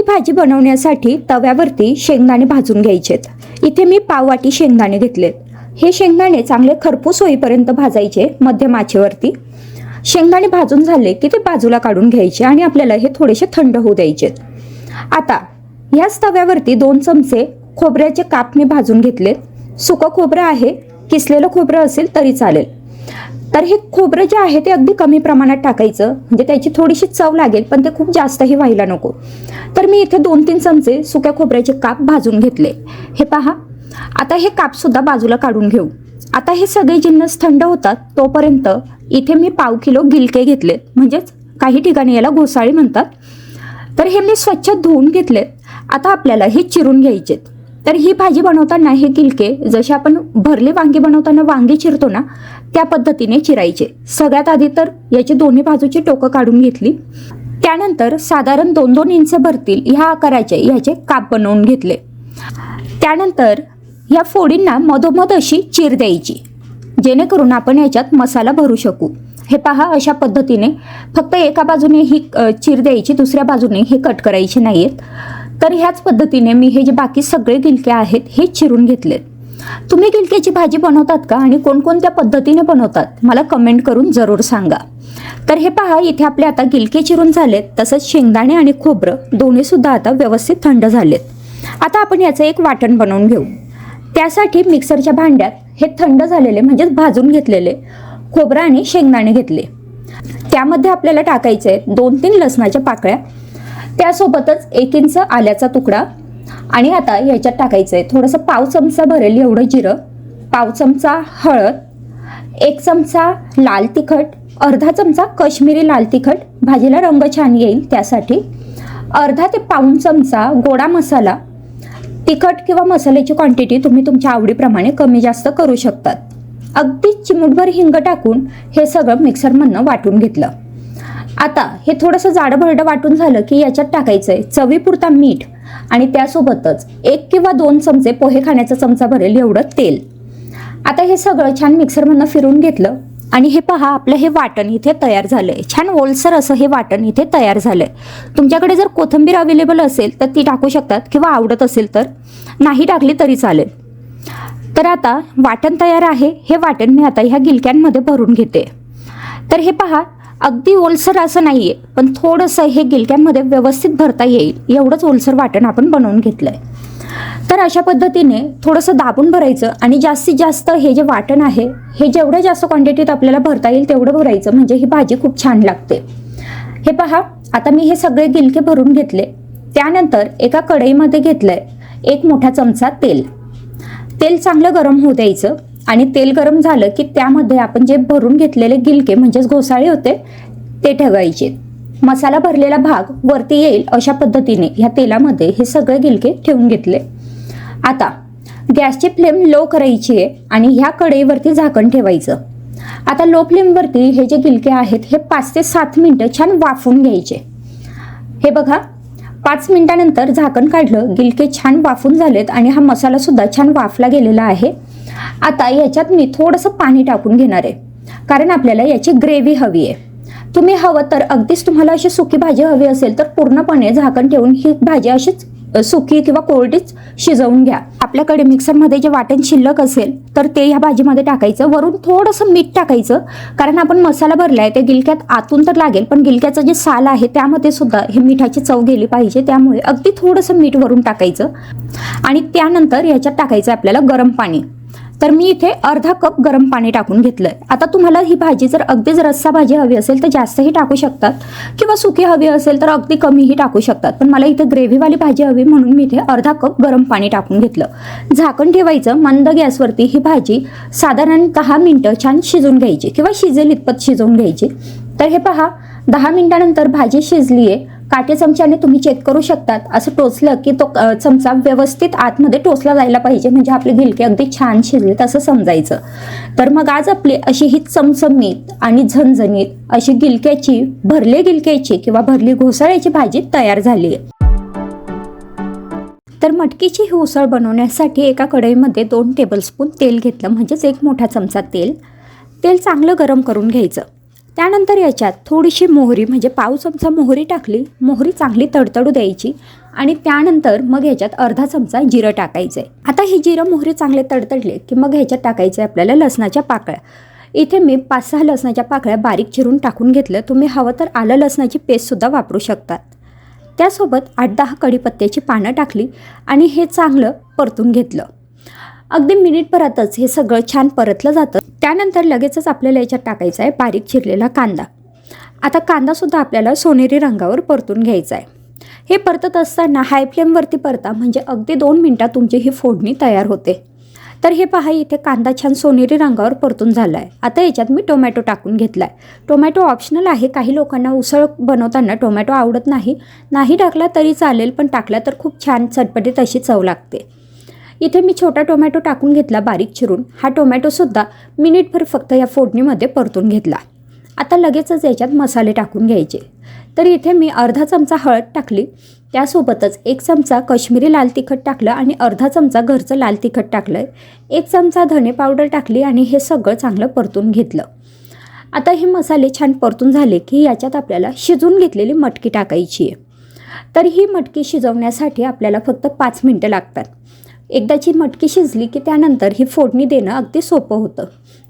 ही भाजी बनवण्यासाठी तव्यावरती शेंगदाणे भाजून घ्यायचेत. इथे मी पाववाटी शेंगदाणे घेतलेत हे शेंगदाणे चांगले खरपूस होईपर्यंत भाजायचे मध्यम आचेवरती. शेंगदाणे भाजून झाले की ते बाजूला काढून घ्यायचे आणि आपल्याला हे थोडेसे थंड होऊ द्यायचेत आता याच तव्यावरती दोन चमचे खोबऱ्याचे काप मी भाजून घेतलेत. सुकं खोबरं आहे किसलेलं खोबरं असेल तरी चालेल. तर हे खोबरं जे आहे ते अगदी कमी प्रमाणात टाकायचं. म्हणजे त्याची थोडीशी चव लागेल पण ते खूप जास्तही व्हायला नको. तर मी इथे दोन तीन चमचे सुक्या खोबऱ्याचे काप भाजून घेतले. हे पहा. आता हे कापसुद्धा बाजूला काढून घेऊ. आता हे सगळे जिन्नस थंड होतात तोपर्यंत इथे मी पाव किलो गिलके घेतलेत. म्हणजेच काही ठिकाणी याला घोसाळी म्हणतात. तर हे मी स्वच्छ धुवून घेतलेत. आता आपल्याला हे चिरून घ्यायचेत. तर ही भाजी बनवताना हे गिलके जसे आपण भरले वांगी बनवताना वांगी चिरतो ना त्या पद्धतीने चिरायचे. सगळ्यात आधी तर याची दोन्ही बाजूची टोकं काढून घेतली. त्यानंतर साधारण दोन दोन इंच भरतील ह्या आकाराचे ह्याचे काप बनवून घेतले. त्यानंतर ह्या फोडींना मधोमध अशी चीर द्यायची. जेणेकरून आपण याच्यात मसाला भरू शकू. हे पहा अशा पद्धतीने फक्त एका बाजूने ही चीर द्यायची दुसऱ्या बाजूने हे कट करायचे नाहीत तर ह्याच पद्धतीने मी हे जे बाकी सगळे गिलके आहेत हे चिरून घेतलेत. तुम्ही गिलक्याची भाजी बनवतात का आणि कोणकोणत्या पद्धतीने बनवतात? मला कमेंट करून जरूर सांगा. तर हे पहा इथे आपले आता गिलके चिरून झालेत तसंच शेंगदाणे आणि खोबरं दोन्ही सुद्धा आता व्यवस्थित थंड झालेत. आता आपण याचं एक वाटण बनवून घेऊ. त्यासाठी मिक्सरच्या भांड्यात हे थंड झालेले म्हणजेच भाजून घेतलेले खोबरं आणि शेंगदाणे घेतले. त्यामध्ये आपल्याला टाकायचे आहेत दोन तीन लसणाच्या पाकळ्या. त्यासोबतच एक इंच आल्याचा तुकडा आणि आता याच्यात टाकायचं आहे थोडंसं पाव चमचा भरेल एवढं जिरं. पाव चमचा हळद एक चमचा लाल तिखट अर्धा चमचा कश्मीरी लाल तिखट. भाजीला रंग छान येईल त्यासाठी. अर्धा ते पाऊण चमचा गोडा मसाला. तिखट किंवा मसाल्याची क्वांटिटी तुम्ही तुमच्या आवडीप्रमाणे कमी जास्त करू शकतात. अगदी चिमूटभर हिंग टाकून हे सगळं मिक्सरमधनं वाटून घेतलं. आता हे थोडंसं जाडं भरडं वाटून झालं की याच्यात टाकायचं आहे चवीपुरता मीठ. आणि त्यासोबतच एक किंवा दोन चमचे पोहे खाण्याचा चमचा भरेल एवढं तेल. आता हे सगळं छान मिक्सरमधनं फिरून घेतलं आणि हे पहा आपलं हे वाटण इथे तयार झालंय. छान ओलसर असं हे वाटण इथे तयार झालंय. तुमच्याकडे जर कोथिंबीर अवेलेबल असेल तर ती टाकू शकतात किंवा आवडत असेल तर. नाही टाकली तरी चालेल. तर आता वाटण तयार आहे. हे वाटण मी आता ह्या गिलक्यांमध्ये भरून घेते. तर हे पहा अगदी ओलसर असं नाही आहे पण थोडंसं हे गिलक्यांमध्ये व्यवस्थित भरता येईल एवढंच ओलसर वाटण आपण बनवून घेतलं आहे तर अशा पद्धतीने थोडंसं दाबून भरायचं आणि जास्तीत जास्त हे जे वाटण आहे हे जेवढं जास्त क्वांटिटीत आपल्याला भरता येईल तेवढं भरायचं म्हणजे ही भाजी खूप छान लागते. हे पहा आता मी हे सगळे गिलके भरून घेतले. त्यानंतर एका कढईमध्ये घेतलं आहे एक मोठा चमचा तेल. तेल चांगलं गरम होऊ द्यायचं. आणि तेल गरम झालं की त्यामध्ये आपण जे भरून घेतलेले गिलके म्हणजेच घोसाळे होते ते ठेवायचे. मसाला भरलेला भाग वरती येईल अशा पद्धतीने ह्या तेलामध्ये हे सगळे गिलके ठेवून घेतले. आता गॅसची फ्लेम लो करायची आहे आणि ह्या कढईवरती झाकण ठेवायचं. आता लो फ्लेमवरती हे जे गिलके आहेत हे पाच ते सात मिनटं छान वाफून घ्यायचे. हे बघा पाच मिनिटानंतर झाकण काढलं गिलके छान वाफून झालेत आणि हा मसाला सुद्धा छान वाफला गेलेला आहे. आता याच्यात मी थोडंसं पाणी टाकून घेणार आहे. कारण आपल्याला याची ग्रेव्ही हवी आहे. तुम्ही हवं तर अगदीच तुम्हाला अशी सुकी भाजी हवी असेल तर पूर्णपणे झाकण ठेवून ही भाजी अशीच सुकी किंवा कोरडीच शिजवून घ्या. आपल्याकडे मिक्सरमध्ये जे वाटण शिल्लक असेल तर ते ह्या भाजीमध्ये टाकायचं. वरून थोडंसं मीठ टाकायचं. कारण आपण मसाला भरलाय ते गिलक्यात आतून तर लागेल पण गिलक्याचं जे साल आहे त्यामध्ये सुद्धा हे मिठाची चव गेली पाहिजे. त्यामुळे अगदी थोडंसं मीठ वरून टाकायचं. आणि त्यानंतर ह्याच्यात टाकायचं आपल्याला गरम पाणी. तर मी इथे अर्धा कप गरम पाणी टाकून घेतलंय. आता तुम्हाला ही भाजी जर अगदीच रस्सा भाजी हवी असेल तर जास्तही टाकू शकतात किंवा सुकी हवी असेल तर अगदी कमीही टाकू शकतात. पण मला इथे ग्रेव्हीवाली भाजी हवी म्हणून मी इथे अर्धा कप गरम पाणी टाकून घेतलं. झाकण ठेवायचं मंद गॅसवरती ही भाजी साधारण दहा मिनटं छान शिजवून घ्यायची किंवा शिजेल इतपत शिजवून घ्यायची. तर हे पहा दहा मिनिटानंतर भाजी शिजली आहे काटे चमच्याने तुम्ही चेक करू शकतात. असं टोचलं की तो चमचा व्यवस्थित आतमध्ये टोचला जायला पाहिजे. म्हणजे आपले गिलके अगदी छान शिजलेत असं समजायचं. तर मग आज आपली अशी ही चमचमीत आणि झणझणीत अशी गिलक्याची भरले गिलक्याची किंवा भरली घोसाळ्याची भाजी तयार झाली आहे तर मटकीची ही उसळ बनवण्यासाठी एका कढईमध्ये दोन टेबलस्पून तेल घेतलं. म्हणजेच एक मोठा चमचा तेल. तेल चांगलं गरम करून घ्यायचं. त्यानंतर याच्यात थोडीशी मोहरी म्हणजे पाव चमचा मोहरी टाकली मोहरी चांगली तडतडू द्यायची आणि त्यानंतर मग ह्याच्यात अर्धा चमचा जिरं टाकायचं आहे आता ही जिरं मोहरी चांगले तडतडले की मग ह्याच्यात टाकायचं आहे आपल्याला लसणाच्या पाकळ्या. इथे मी पाच सहा लसणाच्या पाकळ्या बारीक चिरून टाकून घेतलं. तुम्ही हवं तर आलं लसणाची पेस्टसुद्धा वापरू शकतात. त्यासोबत आठ दहा कढीपत्त्याची पानं टाकली आणि हे चांगलं परतून घेतलं. अगदी मिनिटभरातच हे सगळं छान परतलं जातं. त्यानंतर लगेचच आपल्याला याच्यात टाकायचा आहे बारीक चिरलेला कांदा. आता कांदासुद्धा आपल्याला सोनेरी रंगावर परतून घ्यायचा आहे हे परतत असताना हाय फ्लेमवरती परता म्हणजे अगदी दोन मिनटात तुमची ही फोडणी तयार होते. तर हे पहा इथे कांदा छान सोनेरी रंगावर परतून झाला आहे आता याच्यात मी टोमॅटो टाकून घेतला आहे टोमॅटो ऑप्शनल आहे. काही लोकांना उसळ बनवताना टोमॅटो आवडत नाही. नाही टाकला तरी चालेल पण टाकला तर खूप छान चटपटीत अशी चव लागते. इथे मी छोटा टोमॅटो टाकून घेतला बारीक चिरून. हा टोमॅटोसुद्धा मिनिटभर फक्त या फोडणीमध्ये परतून घेतला. आता लगेचच याच्यात मसाले टाकून घ्यायचे. तर इथे मी अर्धा चमचा हळद टाकली. त्यासोबतच एक चमचा कश्मीरी लाल तिखट टाकलं आणि अर्धा चमचा घरचं लाल तिखट टाकलं आहे एक चमचा धने पावडर टाकली आणि हे सगळं चांगलं परतून घेतलं. आता हे मसाले छान परतून झाले की याच्यात आपल्याला शिजून घेतलेली मटकी टाकायची आहे. तर ही मटकी शिजवण्यासाठी आपल्याला फक्त पाच मिनटं लागतात. एकदाची मटकी शिजली की त्यानंतर ही फोडणी देणं अगदी सोपं होतं.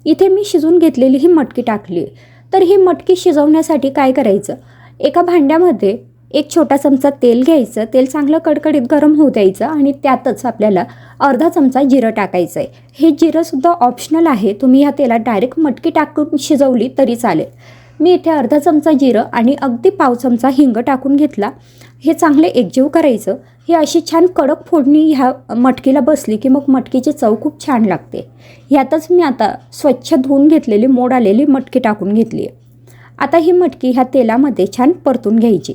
इथे मी शिजवून घेतलेली ही मटकी टाकली. तर ही मटकी शिजवण्यासाठी काय करायचं? एका भांड्यामध्ये एक छोटा चमचा तेल घ्यायचं. तेल चांगलं कडकडीत गरम होऊ द्यायचं आणि त्यातच आपल्याला अर्धा चमचा जिरं टाकायचं आहे हे जिरंसुद्धा ऑप्शनल आहे. तुम्ही ह्या तेलात डायरेक्ट मटकी टाकून शिजवली तरी चालेल. मी इथे अर्धा चमचा जिरं आणि अगदी पाव चमचा हिंग टाकून घेतला. हे चांगले एकजीव करायचं. ही अशी छान कडक फोडणी ह्या मटकीला बसली की मग मटकीची चव खूप छान लागते. ह्यातच मी आता स्वच्छ धुवून घेतलेली मोड आलेली मटकी टाकून घेतली आहे. आता ही मटकी ह्या तेलामध्ये छान परतून घ्यायची.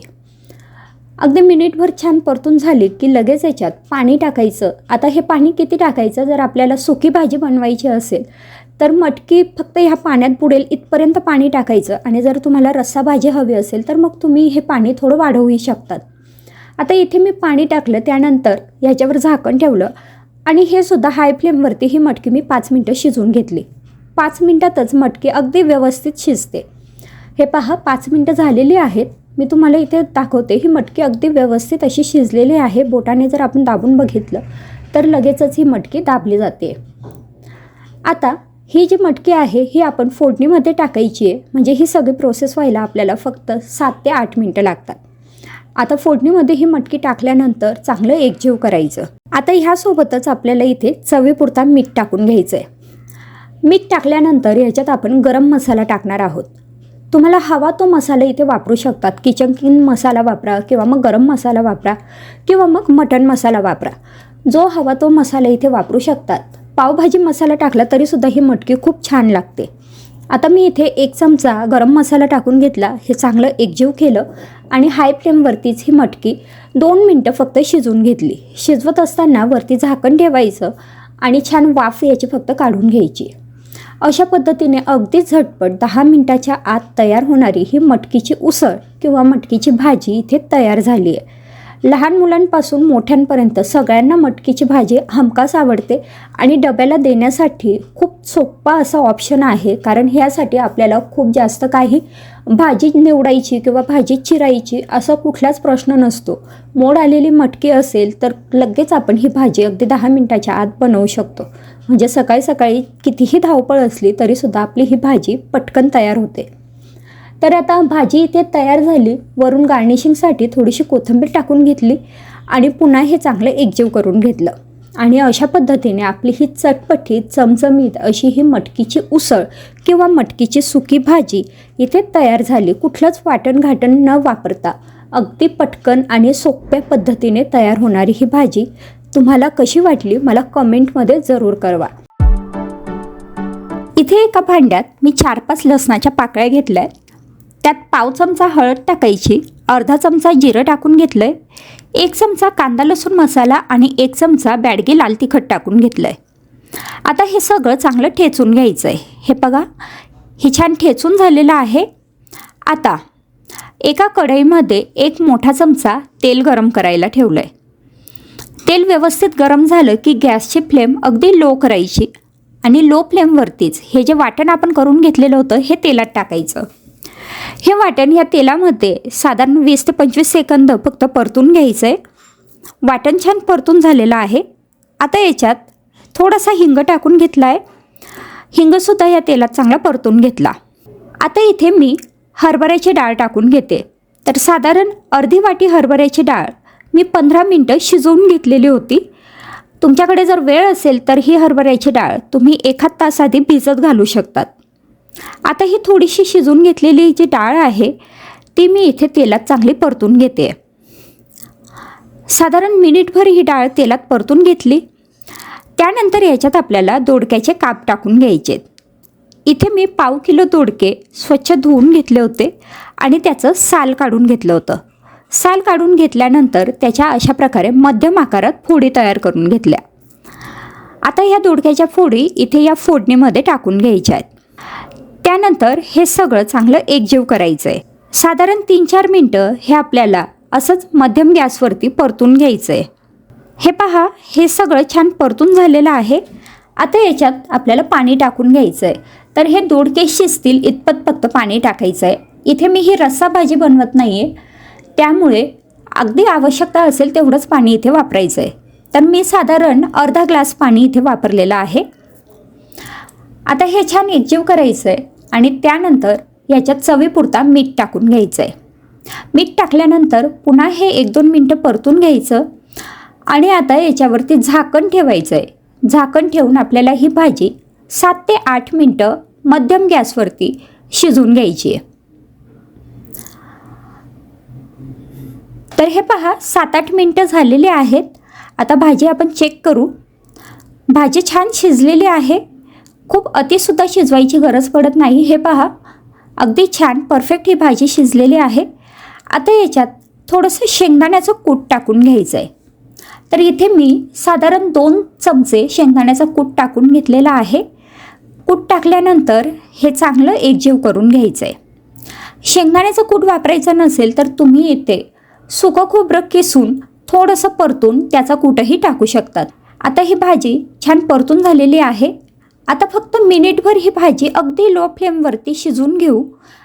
अगदी मिनिटभर छान परतून झाली की लगेच याच्यात पाणी टाकायचं. आता हे पाणी किती टाकायचं? जर आपल्याला सुकी भाजी बनवायची असेल तर मटकी फक्त ह्या पाण्यात बुडेल इथपर्यंत पाणी टाकायचं. आणि जर तुम्हाला रस्सा भाजी हवी असेल तर मग तुम्ही हे पाणी थोडं वाढवूही शकतात. आता इथे मी पाणी टाकलं त्यानंतर ह्याच्यावर झाकण ठेवलं आणि हे सुद्धा हाय फ्लेमवरती ही मटकी मी पाच मिनटं शिजवून घेतली. पाच मिनटातच मटकी अगदी व्यवस्थित शिजते. हे पहा पाच मिनटं झालेली आहेत. मी तुम्हाला इथे दाखवते ही मटकी अगदी व्यवस्थित अशी शिजलेली आहे. बोटाने जर आपण दाबून बघितलं तर लगेचच ही मटकी दाबली जाते. आता ही जी मटकी आहे ही आपण फोडणीमध्ये टाकायची आहे. म्हणजे ही सगळी प्रोसेस व्हायला आपल्याला फक्त सात ते आठ मिनटं लागतात. आता फोडणीमध्ये ही मटकी टाकल्यानंतर चांगलं एकजीव करायचं. आता ह्यासोबतच आपल्याला इथे चवीपुरता मीठ टाकून घ्यायचं आहे मीठ टाकल्यानंतर ह्याच्यात आपण गरम मसाला टाकणार आहोत. तुम्हाला हवा तो मसाला इथे वापरू शकतात. किचन किंग मसाला वापरा किंवा मग गरम मसाला वापरा किंवा मग मटण मसाला वापरा. जो हवा तो मसाला इथे वापरू शकतात. पावभाजी मसाला टाकला तरीसुद्धा ही मटकी खूप छान लागते. आता मी इथे एक चमचा गरम मसाला टाकून घेतला. हे चांगलं एकजीव केलं आणि हाय फ्लेमवरतीच ही मटकी दोन मिनटं फक्त शिजवून घेतली. शिजवत असताना वरती झाकण ठेवायचं आणि छान वाफ याची फक्त काढून घ्यायची. अशा पद्धतीने अगदी झटपट दहा मिनटाच्या आत तयार होणारी ही मटकीची उसळ किंवा मटकीची भाजी इथे तयार झाली आहे लहान मुलांपासून मोठ्यांपर्यंत सगळ्यांना मटकीची भाजी हमखास आवडते आणि डब्याला देण्यासाठी खूप सोप्पा असा ऑप्शन आहे. कारण ह्यासाठी आपल्याला खूप जास्त काही भाजी निवडायची किंवा भाजी चिरायची असा कुठलाच प्रश्न नसतो. मोड आलेली मटकी असेल तर लगेच आपण ही भाजी अगदी दहा मिनटाच्या आत बनवू शकतो. म्हणजे सकाळी सकाळी कितीही धावपळ असली तरीसुद्धा आपली ही भाजी पटकन तयार होते. तर आता भाजी इथे तयार झाली. वरून गार्निशिंगसाठी थोडीशी कोथिंबीर टाकून घेतली आणि पुन्हा हे चांगलं एकजीव करून घेतलं. आणि अशा पद्धतीने आपली ही चटपटीत चमचमीत अशी ही मटकीची उसळ किंवा मटकीची सुकी भाजी इथे तयार झाली. कुठलंच वाटण घाटण न वापरता अगदी पटकन आणि सोप्या पद्धतीने तयार होणारी ही भाजी तुम्हाला कशी वाटली मला कमेंटमध्ये जरूर कळवा. इथे एका भांड्यात मी चार पाच लसणाच्या पाकळ्या घेतल्या आहेत त्यात पाव चमचा हळद टाकायची अर्धा चमचा जिरं टाकून घेतलं आहे एक चमचा कांदा लसूण मसाला आणि एक चमचा बॅडगी लाल तिखट टाकून घेतलं आहे आता हे सगळं चांगलं ठेचून घ्यायचं आहे हे बघा हे छान ठेचून झालेलं आहे. आता एका कढईमध्ये एक मोठा चमचा तेल गरम करायला ठेवलं आहे तेल व्यवस्थित गरम झालं की गॅसची फ्लेम अगदी लो करायची आणि लो फ्लेमवरतीच हे जे वाटण आपण करून घेतलेलं होतं हे तेलात टाकायचं. हे वाटण या तेलामध्ये साधारण वीस ते पंचवीस सेकंद फक्त परतून घ्यायचं आहे वाटण छान परतून झालेलं आहे. आता याच्यात थोडासा हिंग टाकून घेतला आहे हिंगसुद्धा या तेलात चांगला परतून घेतला. आता इथे मी हरभऱ्याची डाळ टाकून घेते. तर साधारण अर्धी वाटी हरभऱ्याची डाळ मी पंधरा मिनटं शिजवून घेतलेली होती. तुमच्याकडे जर वेळ असेल तर ही हरभऱ्याची डाळ तुम्ही एखाद तास आधी भिजत घालू शकतात. आता ही थोडीशी शिजवून घेतलेली जी डाळ आहे ती मी इथे तेलात चांगली परतून घेते. साधारण मिनिटभर ही डाळ तेलात परतून घेतली. त्यानंतर याच्यात आपल्याला दोडक्याचे काप टाकून घ्यायचे इथे मी पाव किलो दोडके स्वच्छ धुवून घेतले होते आणि त्याचं साल काढून घेतलं होतं. साल काढून घेतल्यानंतर त्याच्या अशा प्रकारे मध्यम आकारात फोडी तयार करून घेतल्या. आता ह्या दोडक्याच्या फोडी इथे या फोडणीमध्ये टाकून घ्यायच्या आहेत. त्यानंतर हे सगळं चांगलं एकजीव करायचं आहे साधारण तीन चार मिनटं हे आपल्याला असंच मध्यम गॅसवरती परतून घ्यायचं आहे हे पहा हे सगळं छान परतून झालेलं आहे. आता याच्यात आपल्याला पाणी टाकून घ्यायचं आहे तर हे दोडके शिजतील इतपत फक्त पाणी टाकायचं आहे इथे मी ही रस्सा भाजी बनवत नाही आहे त्यामुळे अगदी आवश्यकता असेल तेवढंच पाणी इथे वापरायचं आहे तर मी साधारण अर्धा ग्लास पाणी इथे वापरलेलं आहे. आता हे छान एकजीव करायचं आहे आणि त्यानंतर याच्यात चवीपुरता मीठ टाकून घ्यायचं आहे मीठ टाकल्यानंतर पुन्हा हे एक दोन मिनटं परतून घ्यायचं आणि आता याच्यावरती झाकण ठेवायचं आहे झाकण ठेवून आपल्याला ही भाजी सात ते आठ मिनटं मध्यम गॅसवरती शिजवून घ्यायची आहे. तर हे पहा सात आठ मिनटं झालेली आहेत. आता भाजी आपण चेक करू. भाजी छान शिजलेली आहे. खूप अतिसुद्धा शिजवायची गरज पडत नाही. हे पहा अगदी छान परफेक्ट ही भाजी शिजलेली आहे. आता याच्यात थोडंसं शेंगदाण्याचं कूट टाकून घ्यायचं आहे तर इथे मी साधारण दोन चमचे शेंगदाण्याचं कूट टाकून घेतलेला आहे. कूट टाकल्यानंतर हे चांगलं एकजीव करून घ्यायचं आहे शेंगदाण्याचं कूट वापरायचं नसेल तर तुम्ही इथे सुकं खोबरं किसून थोडंसं परतून त्याचा कूटही टाकू शकतात. आता ही भाजी छान परतून झालेली आहे. आता फक्त मिनिटभर ही भाजी अगदी लो फ्लेमवरती शिजून घेऊ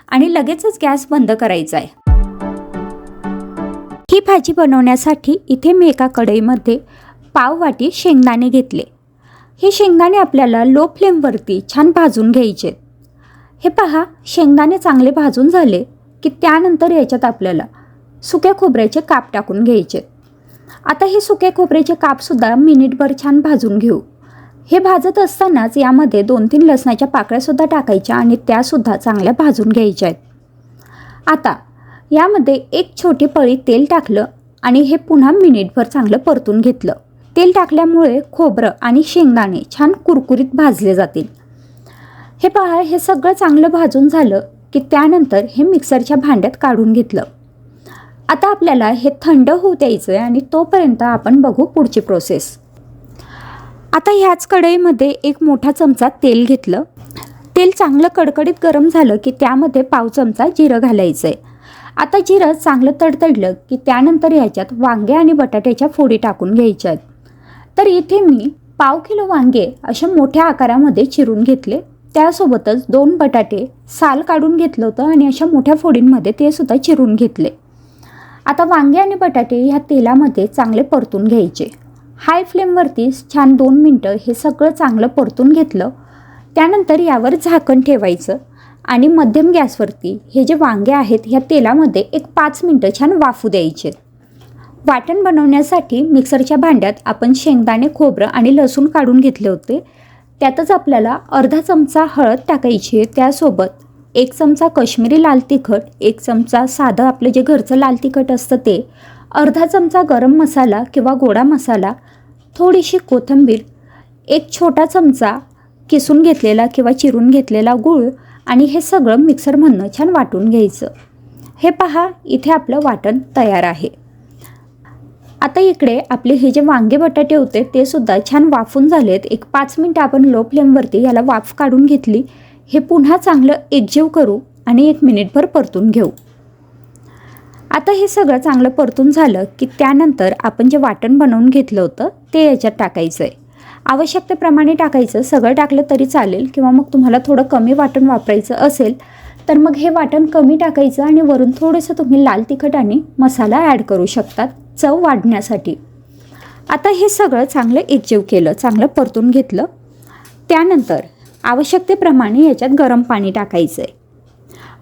आणि लगेचच गॅस बंद करायचा आहे. ही भाजी बनवण्यासाठी इथे मी एका कढईमध्ये पाव वाटी शेंगदाणे घेतले. हे शेंगदाणे आपल्याला लो फ्लेमवरती छान भाजून घ्यायचे हे पहा शेंगदाणे चांगले भाजून झाले की त्यानंतर याच्यात आपल्याला सुक्या खोबऱ्याचे काप टाकून घ्यायचे आता हे सुक्या खोबऱ्याचे कापसुद्धा मिनिटभर छान भाजून घेऊ. हे भाजत असतानाच यामध्ये दोन तीन लसणाच्या पाकळ्यासुद्धा टाकायच्या आणि त्यासुद्धा चांगल्या भाजून घ्यायच्या आहेत. आता यामध्ये एक छोटी पळी तेल टाकलं आणि हे पुन्हा मिनिटभर चांगलं परतून घेतलं. तेल टाकल्यामुळे खोबरं आणि शेंगदाणे छान कुरकुरीत भाजले जातील. हे पहा हे सगळं चांगलं भाजून झालं की त्यानंतर हे मिक्सरच्या भांड्यात काढून घेतलं. आता आपल्याला हे थंड होऊ द्यायचं आहे आणि तोपर्यंत आपण बघू पुढची प्रोसेस. आता ह्याच कढईमध्ये एक मोठा चमचा तेल घेतलं. तेल चांगलं कडकडीत गरम झालं की त्यामध्ये पाव चमचा जिरं घालायचं आहे आता जिरं चांगलं तडतडलं की त्यानंतर ह्याच्यात वांगे आणि बटाट्याच्या फोडी टाकून घ्यायच्या आहेत तर इथे मी पाव किलो वांगे अशा मोठ्या आकारामध्ये चिरून घेतले. त्यासोबतच दोन बटाटे साल काढून घेतलं होतं आणि अशा मोठ्या फोडींमध्ये ते सुद्धा चिरून घेतले. आता वांगे आणि बटाटे ह्या तेलामध्ये चांगले परतून घ्यायचे. हाय फ्लेमवरती छान दोन मिनटं हे सगळं चांगलं परतून घेतलं. त्यानंतर यावर झाकण ठेवायचं आणि मध्यम गॅसवरती हे जे वांगे आहेत ह्या तेलामध्ये एक पाच मिनटं छान वाफू द्यायचे. वाटण बनवण्यासाठी मिक्सरच्या भांड्यात आपण शेंगदाणे खोबरं आणि लसूण काढून घेतले होते. त्यातच आपल्याला अर्धा चमचा हळद टाकायची आहे त्यासोबत एक चमचा कश्मीरी लाल तिखट एक चमचा साधं आपलं जे घरचं लाल तिखट असतं ते अर्धा चमचा गरम मसाला किंवा गोडा मसाला थोडीशी कोथिंबीर एक छोटा चमचा किसून घेतलेला किंवा चिरून घेतलेला गूळ आणि हे सगळं मिक्सरमधनं छान वाटून घ्यायचं. हे पहा इथे आपलं वाटण तयार आहे. आता इकडे आपले हे जे वांगे बटाटे होते ते सुद्धा छान वाफून झालेत. एक पाच मिनटं आपण लो फ्लेमवरती याला वाफ काढून घेतली. हे पुन्हा चांगलं एकजीव करू आणि एक मिनिटभर परतून घेऊ. आता हे सगळं चांगलं परतून झालं की त्यानंतर आपण जे वाटण बनवून घेतलं होतं ते याच्यात टाकायचं आहे आवश्यकतेप्रमाणे टाकायचं सगळं टाकलं तरी चालेल किंवा मग तुम्हाला थोडं कमी वाटण वापरायचं असेल तर मग हे वाटण कमी टाकायचं आणि वरून थोडंसं तुम्ही लाल तिखट आणि मसाला ॲड करू शकतात चव वाढण्यासाठी. आता हे सगळं चांगलं एकजीव केलं चांगलं परतून घेतलं. त्यानंतर आवश्यकतेप्रमाणे याच्यात गरम पाणी टाकायचं आहे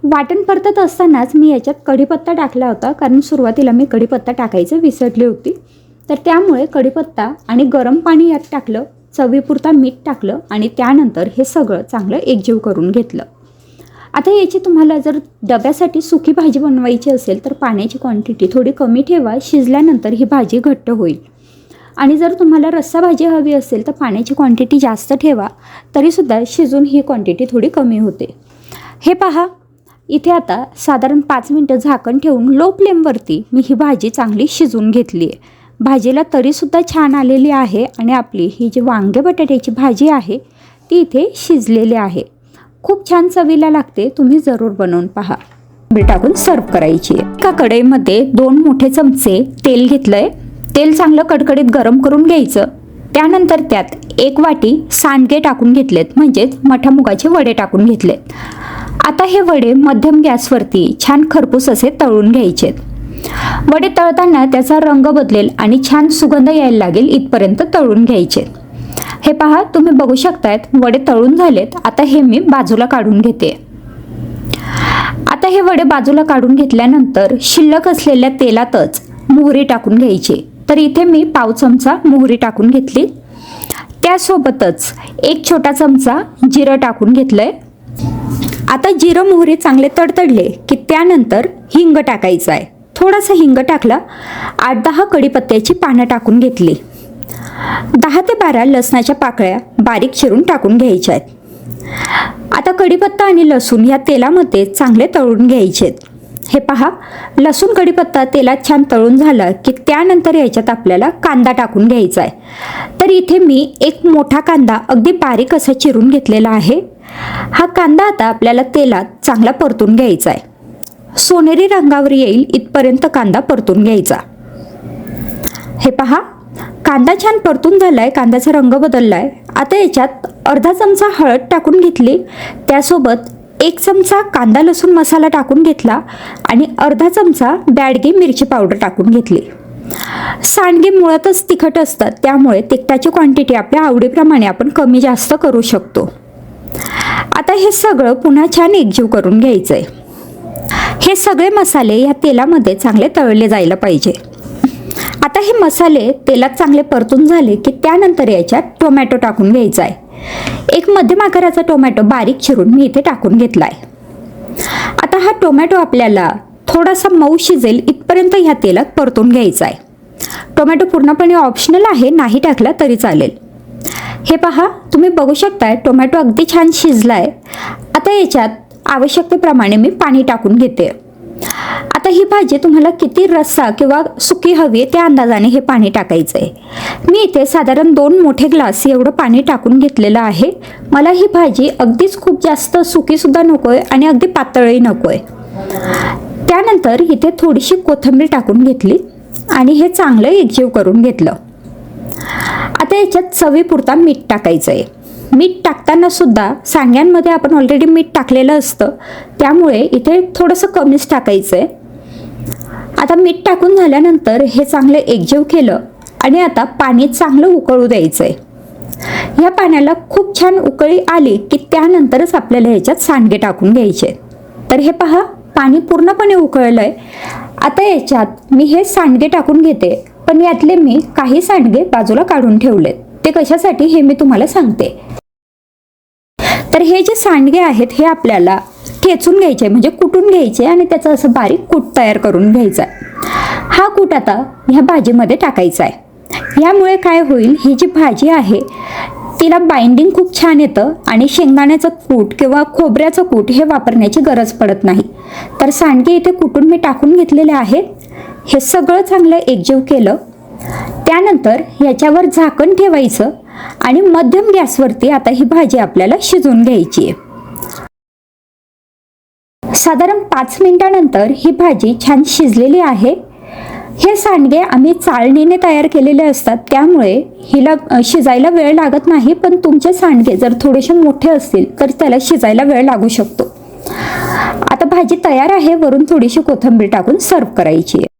वाटण परतत असतानाच मी याच्यात कढीपत्ता टाकला होता कारण सुरुवातीला मी कढीपत्ता टाकायचं विसरली होती. तर त्यामुळे कढीपत्ता आणि गरम पाणी यात टाकलं चवीपुरता मीठ टाकलं आणि त्यानंतर हे सगळं चांगलं एकजीव करून घेतलं. आता याची तुम्हाला जर डब्यासाठी सुकी भाजी बनवायची असेल तर पाण्याची क्वांटिटी थोडी कमी ठेवा शिजल्यानंतर ही भाजी घट्ट होईल. आणि जर तुम्हाला रस्सा भाजी हवी असेल तर पाण्याची क्वांटिटी जास्त ठेवा तरीसुद्धा शिजून ही क्वांटिटी थोडी कमी होते. हे पहा इथे आता साधारण पाच मिनटं झाकण ठेवून लो फ्लेमवरती मी ही भाजी चांगली शिजवून घेतली आहे. भाजीला तरीसुद्धा छान आलेली आहे आणि आपली ही जी वांगे बटाट्याची भाजी आहे ती इथे शिजलेली आहे. खूप छान चवीला लागते तुम्ही जरूर बनवून पहा. बी टाकून सर्व करायची आहे. एका कढईमध्ये दोन मोठे चमचे तेल घेतलंय. तेल चांगलं कडकडीत गरम करून घ्यायचं. त्यानंतर त्यात एक वाटी सांडगे टाकून घेतलेत म्हणजेच मठा मुगाचे वडे टाकून घेतलेत. आता हे वडे मध्यम गॅसवरती छान खरपूस असे तळून घ्यायचेत. वडे तळताना त्याचा रंग बदलेल आणि छान सुगंध यायला लागेल इथपर्यंत तळून घ्यायचे हे पहा तुम्ही बघू शकतायत वडे तळून झालेत. आता हे मी बाजूला काढून घेते. आता हे वडे बाजूला काढून घेतल्यानंतर शिल्लक असलेल्या तेलातच मोहरी टाकून घ्यायची. तर इथे मी पाव चमचा मोहरी टाकून घेतली. त्यासोबतच एक छोटा चमचा जिरं टाकून घेतलंय. आता जिरं मोहरे चांगले तडतडले की त्यानंतर हिंग टाकायचं आहे थोडासा हिंग टाकला आठ दहा कढीपत्त्याची पानं टाकून घेतली. दहा ते बारा लसणाच्या पाकळ्या बारीक चिरून टाकून घ्यायच्या आहेत आता कढीपत्ता आणि लसूण या तेलामध्ये चांगले तळून घ्यायचे हे पहा लसूण कढीपत्ता तेलात छान तळून झालं की त्यानंतर याच्यात आपल्याला कांदा टाकून घ्यायचा आहे तर इथे मी एक मोठा कांदा अगदी बारीक असा चिरून घेतलेला आहे. हा कांदा आता आपल्याला तेलात चांगला परतून घ्यायचा आहे. सोनेरी रंगावर येईल इथपर्यंत कांदा परतून घ्यायचा. हे पहा कांदा छान परतून झालाय कांद्याचा रंग बदललाय. आता याच्यात अर्धा चमचा हळद टाकून घेतली. त्यासोबत एक चमचा कांदा लसूण मसाला टाकून घेतला आणि अर्धा चमचा बॅडगी मिरची पावडर टाकून घेतली. सांडगे मुळातच तिखट असतात त्यामुळे तिखटाची क्वांटिटी आपल्या आवडीप्रमाणे आपण कमी जास्त करू शकतो. आता हे सगळं पुन्हा छान एकजीव करून घ्यायचं आहे हे सगळे मसाले या तेलामध्ये चांगले तळले जायला पाहिजे. आता हे मसाले तेलात चांगले परतून झाले की त्यानंतर याच्यात टोमॅटो टाकून घ्यायचा आहे एक मध्यम आकाराचा टोमॅटो बारीक चिरून मी इथे टाकून घेतला आहे आता हा टोमॅटो आपल्याला थोडासा मऊ शिजेल इथपर्यंत ह्या तेलात परतून घ्यायचा आहे टोमॅटो पूर्णपणे ऑप्शनल आहे नाही टाकला तरी चालेल. हे पहा तुम्ही बघू शकताय टोमॅटो अगदी छान शिजलाय. आता याच्यात आवश्यकतेप्रमाणे मी पाणी टाकून घेते. आता ही भाजी तुम्हाला किती रस्सा किंवा सुकी हवी त्या अंदाजाने हे पाणी टाकायचं आहे मी इथे साधारण दोन मोठे ग्लास एवढं पाणी टाकून घेतलेलं आहे. मला ही भाजी अगदीच खूप जास्त सुकीसुद्धा नको आहे आणि अगदी पातळही नको आहे त्यानंतर इथे थोडीशी कोथिंबीर टाकून घेतली आणि हे चांगलं एकजीव करून घेतलं. आता याच्यात चवीपुरता मीठ टाकायचं आहे. मीठ टाकताना सुद्धा सांग्यांमध्ये आपण ऑलरेडी मीठ टाकलेलं असतं. त्यामुळे इथे थोडंसं कमीच टाकायचं आहे आता मीठ टाकून झाल्यानंतर हे चांगलं एकजीव केलं आणि आता पाणी चांगलं उकळू द्यायचं आहे या पाण्याला खूप छान उकळी आली की त्यानंतरच आपल्याला ह्याच्यात सांडगे टाकून घ्यायचे. तर हे पहा पाणी पूर्णपणे उकळलं आहे आता याच्यात मी हे सांडगे टाकून घेते. पण यातले मी काही सांडगे बाजूला काढून ठेवले ते कशासाठी हे मी तुम्हाला सांगते. तर हे जे सांडगे आहेत हे आपल्याला ठेचून घ्यायचे म्हणजे कुटून घ्यायचे आणि त्याचं असं बारीक कूट तयार करून घ्यायचा आहे. हा कूट आता ह्या भाजीमध्ये टाकायचा आहे. यामुळे काय होईल ही जी भाजी आहे तिला बाइंडिंग खूप छान येतं आणि शेंगदाण्याचं कूट किंवा खोबऱ्याचं कूट हे वापरण्याची गरज पडत नाही. तर सांडगे इथे कुटून मी टाकून घेतलेले आहेत. हे सगळं चांगलं एकजीव केलं. त्यानंतर याच्यावर झाकण ठेवायचं आणि मध्यम गॅसवरती आता ही भाजी आपल्याला शिजवून घ्यायची आहे. साधारण पाच मिनिटानंतर ही भाजी छान शिजलेली आहे. हे सांडगे आम्ही चाळणीने तयार केलेले असतात त्यामुळे हिला शिजायला वेळ लागत नाही पण तुमचे सांडगे जर थोडेसे मोठे असतील तर त्याला शिजायला वेळ लागू शकतो. आता भाजी तयार आहे वरून थोडीशी कोथिंबीर टाकून सर्व करायची आहे.